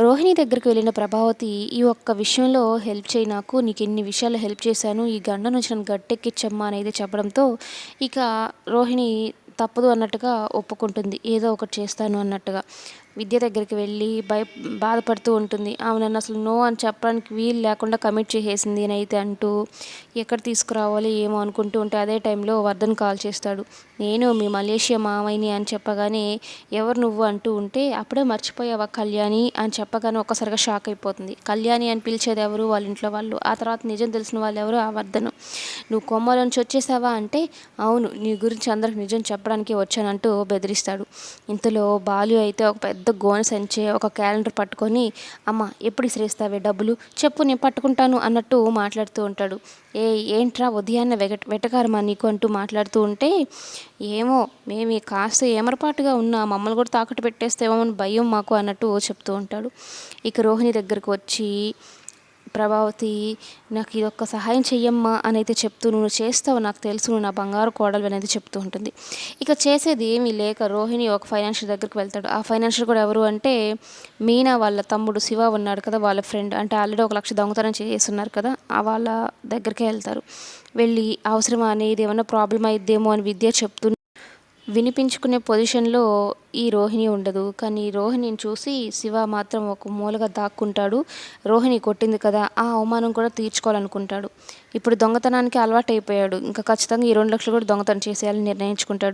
రోహిణి దగ్గరికి వెళ్ళిన ప్రభావతి ఈ ఒక్క విషయంలో హెల్ప్ చేయి నాకు నీకు ఎన్ని విషయాలు హెల్ప్ చేశాను ఈ గండ నుంచి నన్ను గట్టెక్కించమ్మా అనేది చెప్పడంతో ఇక రోహిణి తప్పదు అన్నట్టుగా ఒప్పుకుంటుంది. ఏదో ఒకటి చేస్తాను అన్నట్టుగా. విద్య దగ్గరికి వెళ్ళి భయ బాధపడుతూ ఉంటుంది. ఆమె నన్ను అసలు నో అని చెప్పడానికి వీలు లేకుండా కమిట్ చేసేసింది అయితే అంటూ ఎక్కడ తీసుకురావాలి ఏమో అనుకుంటూ ఉంటే అదే టైంలో వర్ధన్ కాల్ చేస్తాడు. నేను మీ మలేషియా మామయ్యని అని చెప్పగానే ఎవరు నువ్వు అంటూ ఉంటే అప్పుడే మర్చిపోయావా కళ్యాణి అని చెప్పగానే ఒక్కసారిగా షాక్ అయిపోతుంది. కళ్యాణి అని పిలిచేది ఎవరు? వాళ్ళ ఇంట్లో వాళ్ళు. ఆ తర్వాత నిజం తెలిసిన వాళ్ళు ఎవరు? ఆ వర్ధను. నువ్వు కొమ్మలో నుంచి వచ్చేసావా అంటే అవును నీ గురించి అందరికి నిజం చెప్పడానికి వచ్చానంటూ బెదిరిస్తాడు. ఇంతలో బాలు అయితే ఒక పెద్ద పెద్ద గోనె సంచే ఒక క్యాలెండర్ పట్టుకొని అమ్మ ఎప్పుడు ఇసిరేస్తావే డబ్బులు? చెప్పు నేను పట్టుకుంటాను అన్నట్టు మాట్లాడుతూ ఉంటాడు. ఏ ఏంట్రా ఉదయాన్నే వెగ వెటకారమా నీకు? అంటూ మాట్లాడుతూ ఉంటే ఏమో మేము కాస్త ఏమరపాటుగా ఉన్నా మమ్మల్ని కూడా తాకట్టు పెట్టేస్తేమో భయం మాకు అన్నట్టు చెప్తూ ఉంటాడు. ఇక రోహిణి దగ్గరకు వచ్చి ప్రభావతి నాకు ఇది ఒక్క సహాయం చెయ్యమ్మా అని అయితే చెప్తూ నువ్వు చేస్తావు నాకు తెలుసు నువ్వు నా బంగారు కోడలు అనేది చెప్తూ ఉంటుంది. ఇక చేసేది ఏమీ లేక రోహిణి ఒక ఫైనాన్షియల్ దగ్గరికి వెళ్తాడు. ఆ ఫైనాన్షియల్ కూడా ఎవరు అంటే మీనా వాళ్ళ తమ్ముడు శివ ఉన్నాడు కదా వాళ్ళ ఫ్రెండ్. అంటే ఆల్రెడీ ఒక లక్ష దొంగతనం చేస్తున్నారు కదా ఆ వాళ్ళ దగ్గరికే వెళ్తారు. వెళ్ళి అవసరం అనేది ఏమైనా ప్రాబ్లం అయిద్దేమో అని విద్య చెప్తూ వినిపించుకునే పొజిషన్లో ఈ రోహిణి ఉండదు. కానీ రోహిణిని చూసి శివ మాత్రం ఒక మూలగా దాక్కుంటాడు. రోహిణి కొట్టింది కదా ఆ అవమానం కూడా తీర్చుకోవాలనుకుంటాడు. ఇప్పుడు దొంగతనానికి అలవాటు అయిపోయాడు ఇంకా ఖచ్చితంగా ఈ రెండు లక్షలు కూడా దొంగతనం చేసేయాలని నిర్ణయించుకుంటాడు.